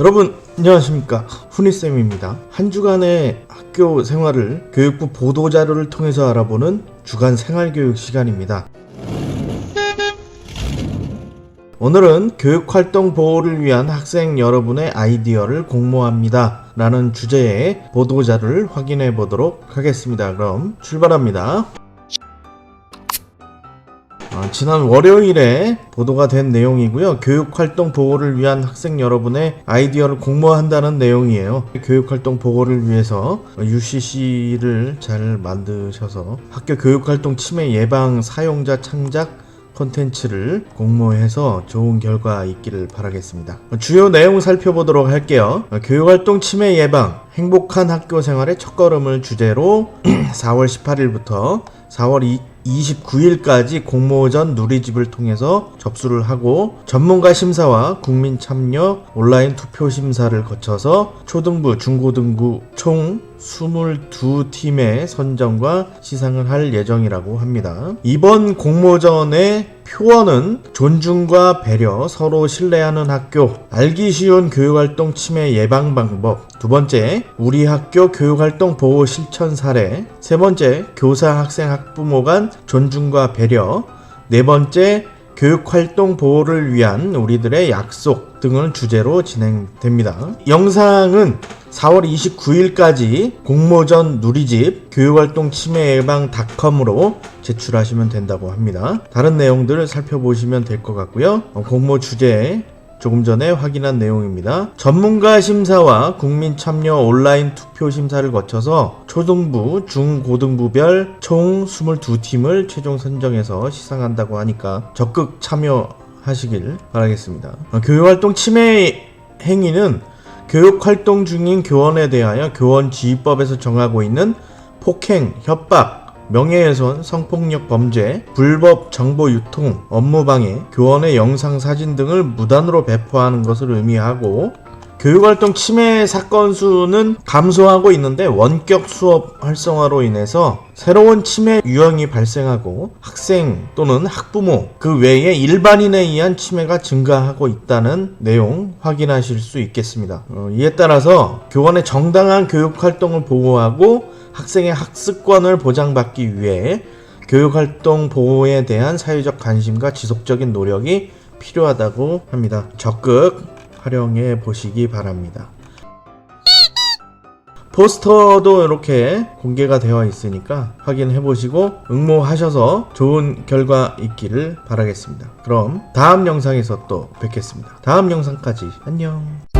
여러분 안녕하십니까. 훈이쌤입니다. 한 주간의 학교 생활을 교육부 보도자료를 통해서 알아보는 주간 생활교육 시간입니다. 오늘은 교육활동 보호를 위한 학생 여러분의 아이디어를 공모합니다. 라는 주제의 보도자료를 확인해 보도록 하겠습니다. 그럼 출발합니다 어, 지난 월요일에 보도가 된 내용이고요. 교육활동 보호를 위한 학생 여러분의 아이디어를 공모한다는 내용이에요. 교육활동 보호를 위해서 UCC를 잘 만드셔서 학교 교육활동 침해 예방 사용자 창작 콘텐츠를 공모해서 좋은 결과 있기를 바라겠습니다. 주요 내용 살펴보도록 할게요. 교육활동 침해 예방, 행복한 학교 생활의 첫걸음을 주제로 4월 18일부터 4월 29일까지 공모전 누리집을 통해서 접수를 하고 전문가 심사와 국민 참여 온라인 투표 심사를 거쳐서 초등부, 중고등부 총 22팀의 선정과 시상을 할 예정이라고 합니다. 이번 공모전의 표어는 존중과 배려, 서로 신뢰하는 학교, 알기 쉬운 교육활동 침해 예방 방법, 두 번째, 우리 학교 교육활동 보호 실천 사례, 세 번째, 교사, 학생, 학부모 간 존중과 배려, 네 번째, 교육활동 보호를 위한 우리들의 약속 등을 주제로 진행됩니다. 영상은 4월 29일까지 공모전 누리집 교육활동 침해 예방 닷컴으로 제출하시면 된다고 합니다. 다른 내용들을 살펴보시면 될 것 같고요. 어, 공모 주제 조금 전에 확인한 내용입니다. 전문가 심사와 국민 참여 온라인 투표 심사를 거쳐서 초등부, 중고등부별 총 22팀을 최종 선정해서 시상한다고 하니까 적극 참여하시길 바라겠습니다. 어, 교육활동 침해 행위는 교육활동 중인 교원에 대하여 교원 지휘법에서 정하고 있는 폭행, 협박, 명예훼손, 성폭력 범죄, 불법 정보 유통, 업무방해, 교원의 영상 사진 등을 무단으로 배포하는 것을 의미하고 교육활동 침해 사건 수는 감소하고 있는데 원격 수업 활성화로 인해서 새로운 침해 유형이 발생하고 학생 또는 학부모 그 외에 일반인에 의한 침해가 증가하고 있다는 내용 확인하실 수 있겠습니다. 어, 이에 따라서 교원의 정당한 교육 활동을 보호하고 학생의 학습권을 보장받기 위해 교육활동 보호에 대한 사회적 관심과 지속적인 노력이 필요하다고 합니다. 적극 활용해 보시기 바랍니다. 포스터도 이렇게 공개가 되어 있으니까 확인해 보시고 응모하셔서 좋은 결과 있기를 바라겠습니다. 그럼 다음 영상에서 또 뵙겠습니다. 다음 영상까지 안녕.